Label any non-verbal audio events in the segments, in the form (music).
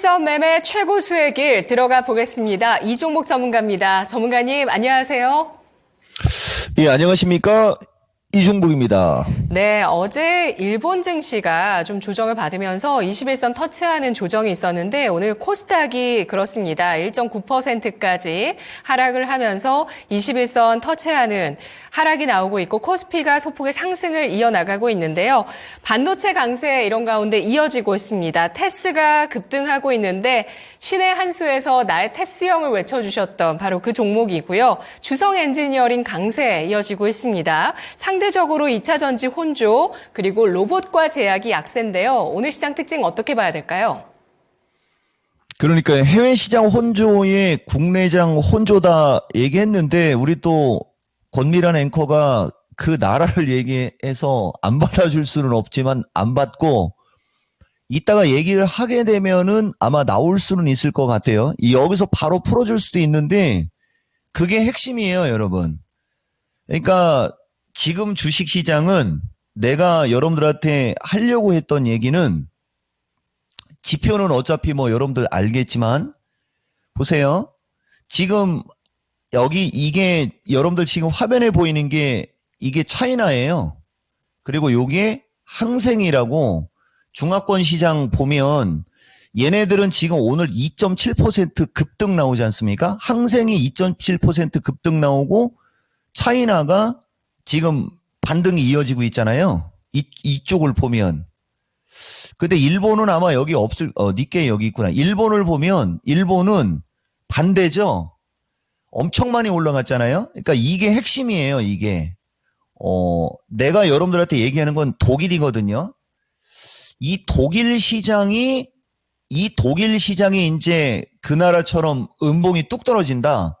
실전 매매 최고 수의 길 들어가 보겠습니다. 이종목 전문가입니다. 전문가님 안녕하세요. 예, 안녕하십니까. 이종국입니다. 네, 어제 일본 증시가 좀 조정을 받으면서 21선 터치하는 조정이 있었는데 오늘 코스닥이 그렇습니다. 1.9%까지 하락을 하면서 21선 터치하는 하락이 나오고 있고 코스피가 소폭의 상승을 이어나가고 있는데요. 반도체 강세 이런 가운데 이어지고 있습니다. 테스가 급등하고 있는데 신의 한 수에서 나의 테스형을 외쳐주셨던 바로 그 종목이고요. 주성 엔지니어링 강세 이어지고 있습니다. 상 대적으로 2차 전지 혼조 그리고 로봇과 제약이 약세인데요. 오늘 시장 특징 어떻게 봐야 될까요? 그러니까 해외 시장 혼조에 국내장 혼조다 얘기했는데 우리 또 권미란 앵커가 그 나라를 얘기해서 안 받아줄 수는 없지만 안 받고 이따가 얘기를 하게 되면은 아마 나올 수는 있을 것 같아요. 이 여기서 바로 풀어줄 수도 있는데 그게 핵심이에요, 여러분. 그러니까 지금 주식 시장은 내가 여러분들한테 하려고 했던 얘기는 지표는 어차피 뭐 여러분들 알겠지만 보세요. 지금 여기 이게 여러분들 지금 화면에 보이는 게 이게 차이나예요. 그리고 요게 항생이라고 중화권 시장 보면 얘네들은 지금 오늘 2.7% 급등 나오지 않습니까? 항생이 2.7% 급등 나오고 차이나가 지금 반등이 이어지고 있잖아요. 이, 이쪽을 보면. 근데 일본은 아마 여기 없을, 어, 니케 여기 있구나. 일본을 보면, 일본은 반대죠? 엄청 많이 올라갔잖아요? 그러니까 이게 핵심이에요, 이게. 어, 내가 여러분들한테 얘기하는 건 독일이거든요. 이 독일 시장이, 이 독일 시장이 이제 그 나라처럼 음봉이 뚝 떨어진다.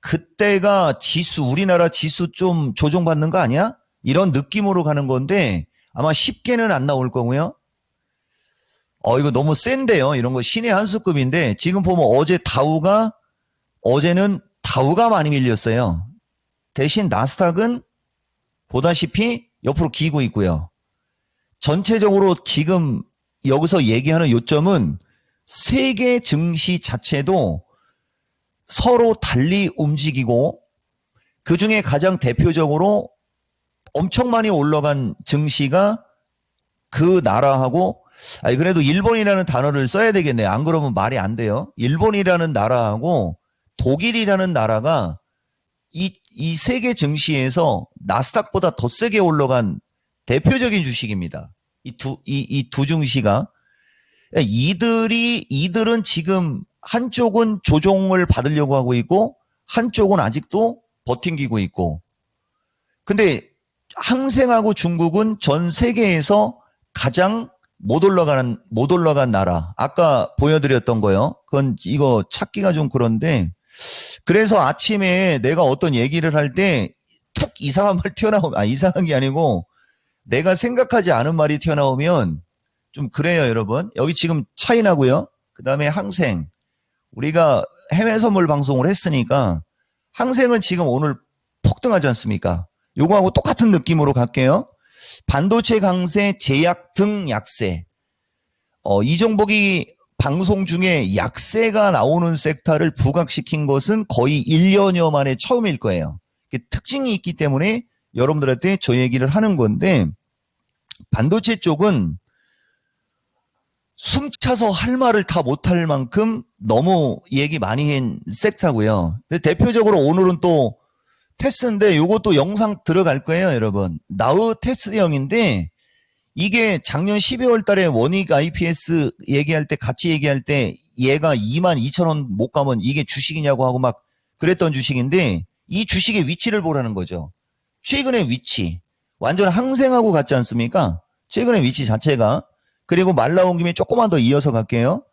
그때가 지수, 우리나라 지수 좀 조정받는 거 아니야? 이런 느낌으로 가는 건데, 아마 쉽게는 안 나올 거고요. 어, 이거 너무 센데요. 이런 거 신의 한 수급인데, 지금 보면 어제 다우가, 어제는 다우가 많이 밀렸어요. 대신 나스닥은 보다시피 옆으로 기고 있고요. 전체적으로 지금 여기서 얘기하는 요점은 세계 증시 자체도 서로 달리 움직이고 그 중에 가장 대표적으로 엄청 많이 올라간 증시가 그 나라하고 아니 그래도 일본이라는 단어를 써야 되겠네요. 안 그러면 말이 안 돼요. 일본이라는 나라하고 독일이라는 나라가 이, 이 세계 증시에서 나스닥보다 더 세게 올라간 대표적인 주식입니다. 이 두, 이, 이 두 증시가. 이들이, 이들은 지금 한쪽은 조종을 받으려고 하고 있고, 한쪽은 아직도 버팅기고 있고. 근데 항생하고 중국은 전 세계에서 가장 못 올라가는, 못 올라간 나라. 아까 보여드렸던 거요. 그건 이거 찾기가 좀 그런데. 그래서 아침에 내가 어떤 얘기를 할 때 툭 이상한 말 (laughs) 튀어나오면, 아, 이상한 게 아니고 내가 생각하지 않은 말이 튀어나오면 좀 그래요, 여러분. 여기 지금 차이나고요. 그 다음에 항생. 우리가 해외 선물 방송을 했으니까 항생은 지금 오늘 폭등하지 않습니까? 요거하고 똑같은 느낌으로 갈게요. 반도체 강세, 제약 등 약세. 어, 이종복이 방송 중에 약세가 나오는 섹터를 부각시킨 것은 거의 1년여 만에 처음일 거예요. 특징이 있기 때문에 여러분들한테 저 얘기를 하는 건데, 반도체 쪽은 숨차서 할 말을 다 못할 만큼 너무 얘기 많이 한 섹터고요. 대표적으로 오늘은 또 테스인데 요것도 영상 들어갈 거예요, 여러분. 나우 테스형인데 이게 작년 12월 달에 원익 IPS 얘기할 때 같이 얘기할 때 얘가 2만 2천 원 못 가면 이게 주식이냐고 하고 막 그랬던 주식인데 이 주식의 위치를 보라는 거죠. 최근의 위치. 완전 항생하고 같지 않습니까? 최근의 위치 자체가. 그리고 말 나온 김에 조금만 더 이어서 갈게요.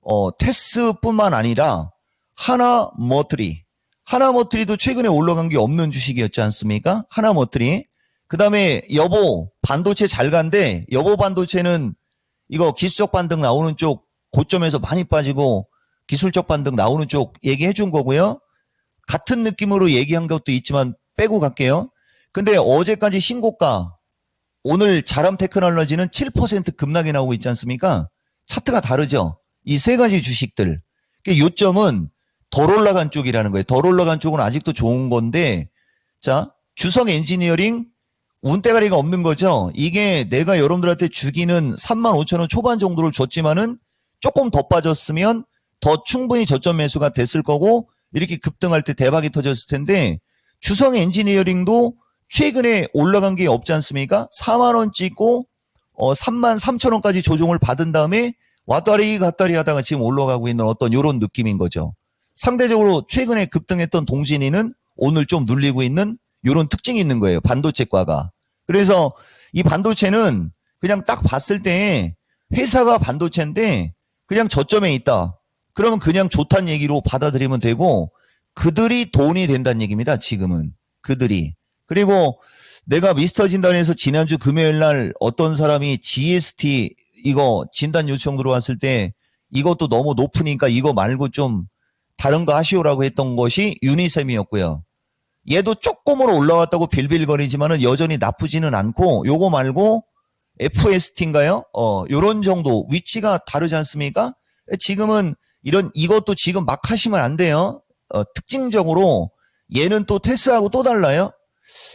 어, 테스뿐만 아니라 하나 머트리. 하나 머트리도 최근에 올라간 게 없는 주식이었지 않습니까? 하나 머트리. 그 다음에 여보 반도체 잘 간데 여보 반도체는 이거 기술적 반등 나오는 쪽 고점에서 많이 빠지고 기술적 반등 나오는 쪽 얘기해 준 거고요. 같은 느낌으로 얘기한 것도 있지만 빼고 갈게요. 근데 어제까지 신고가 오늘 자람 테크놀로지는 7% 급락이 나오고 있지 않습니까? 차트가 다르죠. 이 세 가지 주식들. 그 요점은 덜 올라간 쪽이라는 거예요. 덜 올라간 쪽은 아직도 좋은 건데, 자, 주성 엔지니어링 운대가리가 없는 거죠. 이게 내가 여러분들한테 주기는 3만 5천 원 초반 정도를 줬지만은 조금 더 빠졌으면 더 충분히 저점 매수가 됐을 거고 이렇게 급등할 때 대박이 터졌을 텐데 주성 엔지니어링도 최근에 올라간 게 없지 않습니까? 4만 원 찍고 어 3만 3천 원까지 조정을 받은 다음에 왔다리 갔다리 하다가 지금 올라가고 있는 어떤 요런 느낌인 거죠. 상대적으로 최근에 급등했던 동진이는 오늘 좀 눌리고 있는 요런 특징이 있는 거예요. 반도체과가. 그래서 이 반도체는 그냥 딱 봤을 때 회사가 반도체인데 그냥 저점에 있다. 그러면 그냥 좋다는 얘기로 받아들이면 되고 그들이 돈이 된다는 얘기입니다. 지금은. 그들이. 그리고 내가 미스터 진단에서 지난주 금요일 날 어떤 사람이 GST 이거 진단 요청 들어왔을 때 이것도 너무 높으니까 이거 말고 좀 다른 거 하시오라고 했던 것이 유니셈이었고요. 얘도 조금으로 올라왔다고 빌빌거리지만은 여전히 나쁘지는 않고 요거 말고 FST인가요? 어, 요런 정도 위치가 다르지 않습니까? 지금은 이런 이것도 지금 막 하시면 안 돼요. 어, 특징적으로 얘는 또 테스하고 또 달라요.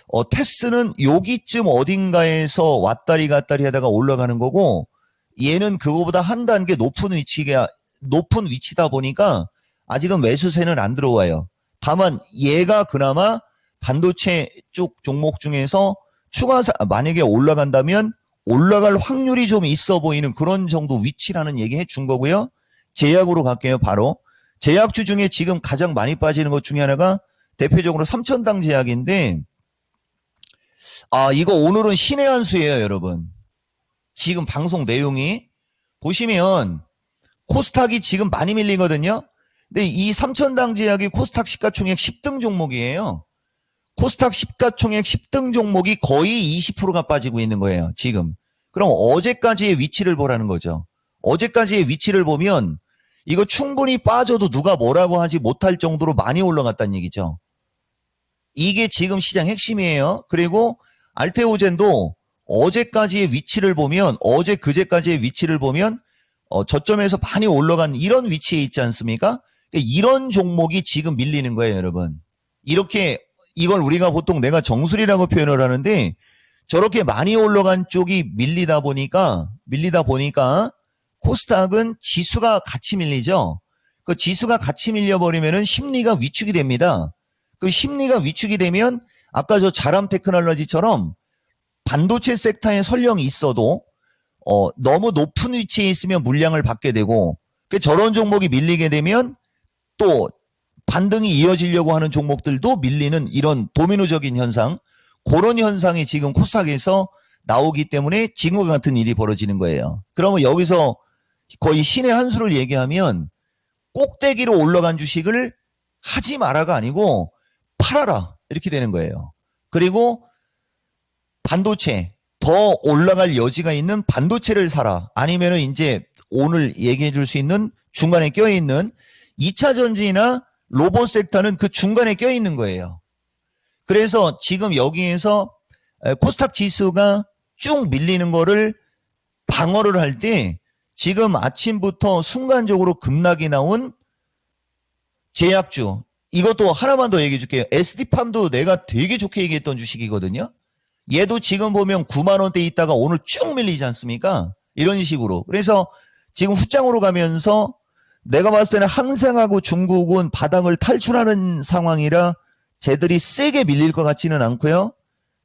어, 테스는 여기쯤 어딘가에서 왔다리 갔다리 하다가 올라가는 거고 얘는 그거보다 한 단계 높은 위치가 높은 위치다 보니까 아직은 매수세는 안 들어와요. 다만 얘가 그나마 반도체 쪽 종목 중에서 추가 사- 만약에 올라간다면 올라갈 확률이 좀 있어 보이는 그런 정도 위치라는 얘기 해 준 거고요. 제약으로 갈게요, 바로. 제약주 중에 지금 가장 많이 빠지는 것 중에 하나가 대표적으로 삼천당 제약인데, 아, 이거 오늘은 신의 한 수예요, 여러분. 지금 방송 내용이. 보시면, 코스닥이 지금 많이 밀리거든요. 근데 이 삼천당 제약이 코스닥 시가총액 10등 종목이에요. 코스닥 시가총액 10등 종목이 거의 20%가 빠지고 있는 거예요, 지금. 그럼 어제까지의 위치를 보라는 거죠. 어제까지의 위치를 보면 이거 충분히 빠져도 누가 뭐라고 하지 못할 정도로 많이 올라갔다는 얘기죠. 이게 지금 시장 핵심이에요. 그리고 알테오젠도 어제까지의 위치를 보면 어제 그제까지의 위치를 보면 어, 저점에서 많이 올라간 이런 위치에 있지 않습니까? 그러니까 이런 종목이 지금 밀리는 거예요, 여러분. 이렇게 이걸 우리가 보통 내가 정수리라고 표현을 하는데 저렇게 많이 올라간 쪽이 밀리다 보니까 밀리다 보니까 코스닥은 지수가 같이 밀리죠. 그 지수가 같이 밀려버리면은 심리가 위축이 됩니다. 그 심리가 위축이 되면 아까 저 자람 테크놀로지처럼 반도체 섹터에 설령이 있어도 어, 너무 높은 위치에 있으면 물량을 받게 되고 그 저런 종목이 밀리게 되면 또 반등이 이어지려고 하는 종목들도 밀리는 이런 도미노적인 현상 그런 현상이 지금 코스닥에서 나오기 때문에 지금과 같은 일이 벌어지는 거예요. 그러면 여기서 거의 신의 한 수를 얘기하면 꼭대기로 올라간 주식을 하지 마라가 아니고 팔아라 이렇게 되는 거예요. 그리고 반도체 더 올라갈 여지가 있는 반도체를 사라. 아니면은 이제 오늘 얘기해 줄 수 있는 중간에 껴 있는 2차 전지나 로봇 섹터는 그 중간에 껴 있는 거예요. 그래서 지금 여기에서 에, 코스닥 지수가 쭉 밀리는 거를 방어를 할 때 지금 아침부터 순간적으로 급락이 나온 제약주 이것도 하나만 더 얘기해 줄게요. SD팜도 내가 되게 좋게 얘기했던 주식이거든요. 얘도 지금 보면 9만 원대 있다가 오늘 쭉 밀리지 않습니까? 이런 식으로. 그래서 지금 후장으로 가면서 내가 봤을 때는 항생하고 중국은 바닥을 탈출하는 상황이라 쟤들이 세게 밀릴 것 같지는 않고요.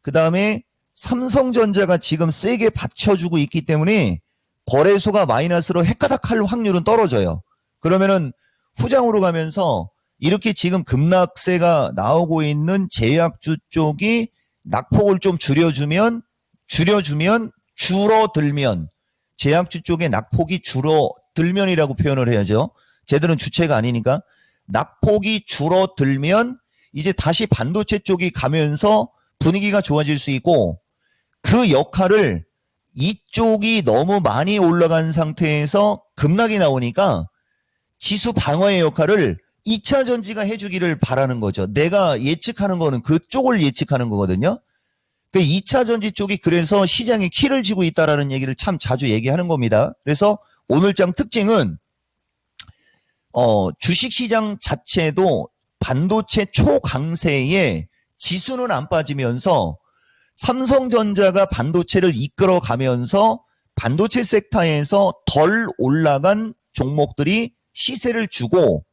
그 다음에 삼성전자가 지금 세게 받쳐주고 있기 때문에 거래소가 마이너스로 헷가닥 할 확률은 떨어져요. 그러면은 후장으로 가면서 이렇게 지금 급락세가 나오고 있는 제약주 쪽이 낙폭을 좀 줄여주면 줄여주면 줄어들면 제약주 쪽의 낙폭이 줄어들면이라고 표현을 해야죠. 쟤들은 주체가 아니니까 낙폭이 줄어들면 이제 다시 반도체 쪽이 가면서 분위기가 좋아질 수 있고 그 역할을 이쪽이 너무 많이 올라간 상태에서 급락이 나오니까 지수 방어의 역할을 2차 전지가 해주기를 바라는 거죠. 내가 예측하는 거는 그쪽을 예측하는 거거든요. 그 2차 전지 쪽이 그래서 시장에 키를 쥐고 있다라는 얘기를 참 자주 얘기하는 겁니다. 그래서 오늘 장 특징은 어, 주식 시장 자체도 반도체 초강세에 지수는 안 빠지면서 삼성전자가 반도체를 이끌어 가면서 반도체 섹터에서 덜 올라간 종목들이 시세를 주고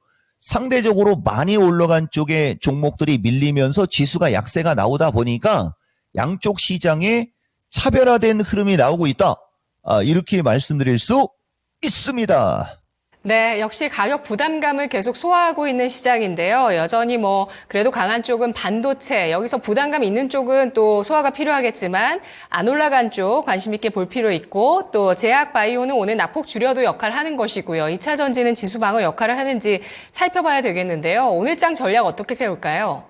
상대적으로 많이 올라간 쪽의 종목들이 밀리면서 지수가 약세가 나오다 보니까 양쪽 시장에 차별화된 흐름이 나오고 있다. 아, 이렇게 말씀드릴 수 있습니다. 네, 역시 가격 부담감을 계속 소화하고 있는 시장인데요. 여전히 뭐 그래도 강한 쪽은 반도체, 여기서 부담감 있는 쪽은 또 소화가 필요하겠지만 안 올라간 쪽 관심 있게 볼 필요 있고 또 제약 바이오는 오늘 낙폭 줄여도 역할을 하는 것이고요. 2차 전지는 지수 방어 역할을 하는지 살펴봐야 되겠는데요. 오늘 장 전략 어떻게 세울까요?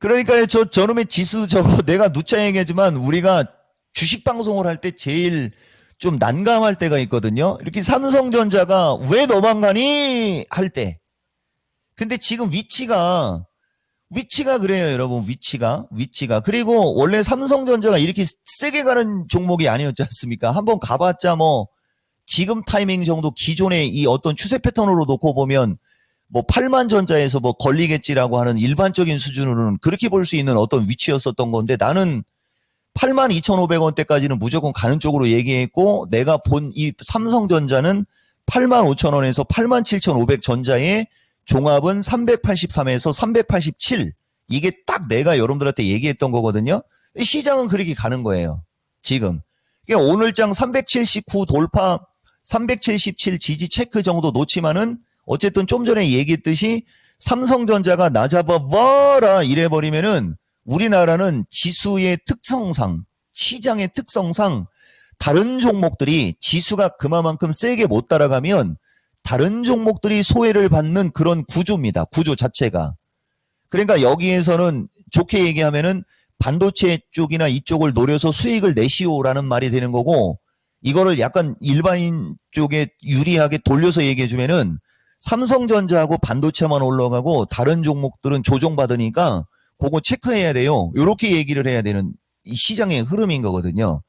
그러니까 저 저놈의 지수 저거 내가 누차 얘기하지만 우리가 주식 방송을 할 때 제일 좀 난감할 때가 있거든요. 이렇게 삼성전자가 왜 너만 가니 할 때. 근데 지금 위치가 위치가 그래요, 여러분. 위치가 위치가 그리고 원래 삼성전자가 이렇게 세게 가는 종목이 아니었지 않습니까? 한번 가봤자 뭐 지금 타이밍 정도 기존의 이 어떤 추세 패턴으로 놓고 보면 뭐 8만 전자에서 뭐 걸리겠지라고 하는 일반적인 수준으로는 그렇게 볼 수 있는 어떤 위치였었던 건데 나는 8만 2,500원대까지는 무조건 가는 쪽으로 얘기했고 내가 본 이 삼성전자는 8만 5천 원에서 8만 7,500 전자의 종합은 383에서 387 이게 딱 내가 여러분들한테 얘기했던 거거든요. 시장은 그렇게 가는 거예요. 지금. 그러니까 오늘장 379 돌파 377 지지 체크 정도 놓치면은 어쨌든 좀 전에 얘기했듯이 삼성전자가 나 잡아봐라 이래버리면은 우리나라는 지수의 특성상, 시장의 특성상 다른 종목들이 지수가 그만큼 세게 못 따라가면 다른 종목들이 소외를 받는 그런 구조입니다. 구조 자체가. 그러니까 여기에서는 좋게 얘기하면은 반도체 쪽이나 이쪽을 노려서 수익을 내시오라는 말이 되는 거고 이거를 약간 일반인 쪽에 유리하게 돌려서 얘기해 주면은 삼성전자하고 반도체만 올라가고 다른 종목들은 조정받으니까 그거 체크해야 돼요. 이렇게 얘기를 해야 되는 이 시장의 흐름인 거거든요.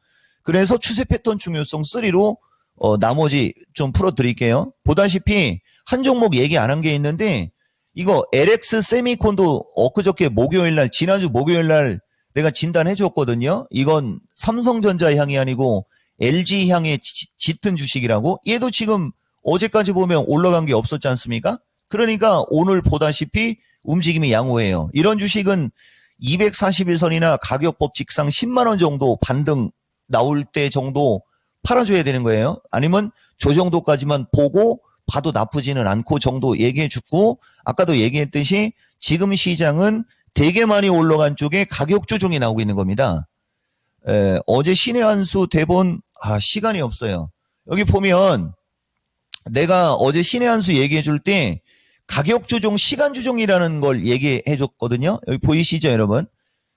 그래서 추세 패턴 중요성 3로 어, 나머지 좀 풀어드릴게요. 보다시피 한 종목 얘기 안 한 게 있는데 이거 LX 세미콘도 엊그저께 목요일 날 지난주 목요일 날 내가 진단해 줬거든요. 이건 삼성전자 향이 아니고 LG 향에 지- 짙은 주식이라고 얘도 지금 어제까지 보면 올라간 게 없었지 않습니까? 그러니까 오늘 보다시피 움직임이 양호해요. 이런 주식은 241선이나 가격 법칙상 10만 원 정도 반등 나올 때 정도 팔아줘야 되는 거예요. 아니면 저 정도까지만 보고 봐도 나쁘지는 않고 정도 얘기해 주고 아까도 얘기했듯이 지금 시장은 되게 많이 올라간 쪽에 가격 조정이 나오고 있는 겁니다. 에, 어제 신의 한수 대본 아 시간이 없어요. 여기 보면 내가 어제 신의 한수 얘기해 줄 때 가격 조정, 시간 조정이라는 걸 얘기해 줬거든요. 여기 보이시죠, 여러분?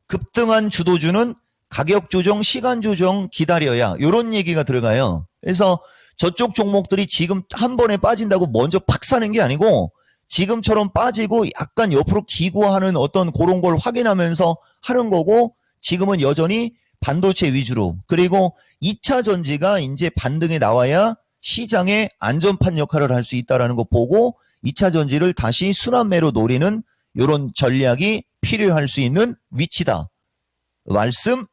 급등한 주도주는 가격 조정, 시간 조정 기다려야 이런 얘기가 들어가요. 그래서 저쪽 종목들이 지금 한 번에 빠진다고 먼저 팍 사는 게 아니고 지금처럼 빠지고 약간 옆으로 기고하는 어떤 그런 걸 확인하면서 하는 거고 지금은 여전히 반도체 위주로 그리고 2차 전지가 이제 반등에 나와야 시장의 안전판 역할을 할 수 있다라는 거 보고 2차 전지를 다시 순환매로 노리는 이런 전략이 필요할 수 있는 위치다. 말씀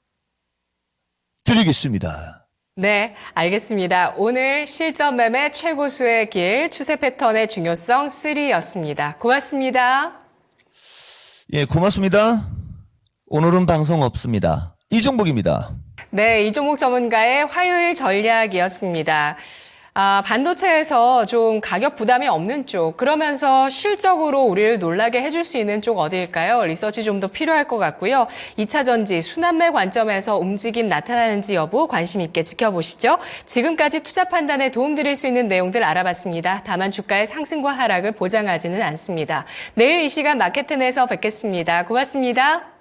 드리겠습니다. 네, 알겠습니다. 오늘 실전 매매 최고수의 길 추세 패턴의 중요성 3였습니다. 고맙습니다. 예, 고맙습니다. 오늘은 방송 없습니다. 이종복입니다. 네, 이종목 전문가의 화요일 전략이었습니다. 아, 반도체에서 좀 가격 부담이 없는 쪽, 그러면서 실적으로 우리를 놀라게 해줄 수 있는 쪽 어디일까요? 리서치 좀 더 필요할 것 같고요. 2차 전지, 순환매 관점에서 움직임 나타나는지 여부 관심 있게 지켜보시죠. 지금까지 투자 판단에 도움드릴 수 있는 내용들 알아봤습니다. 다만 주가의 상승과 하락을 보장하지는 않습니다. 내일 이 시간 마케트에서 뵙겠습니다. 고맙습니다.